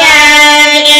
and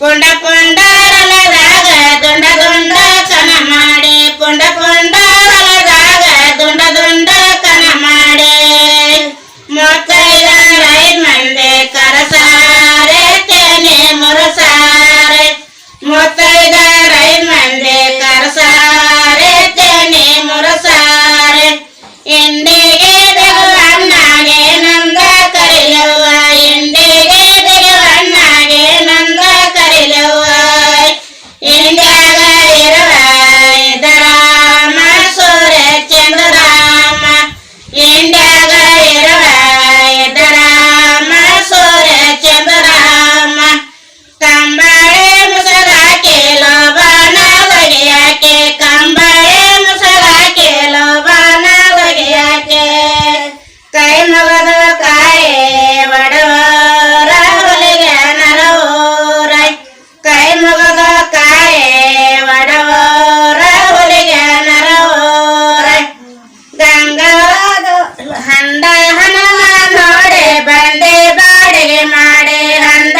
con la ಬದುಕುವುದು ಕಾಯಿ ಬಡವರ ಬಲಿಗೆ ನರವೂರೈ. ಕೈ ಮುಗದ ಕಾಯಿ ಬಡವರ ಬಲಿಗೆ ನರವೂರೈ. ಗಂಗವಾದ ಹಂದ ಹನುಮ ನೋಡಿ ಬಂದೆ ಬಾಡಿಗೆ ಮಾಡಿ, ಹಂದ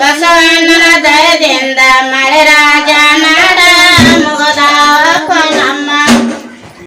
ಬಸವಣ್ಣನ ದಯದಿಂದ ಮಳೆರ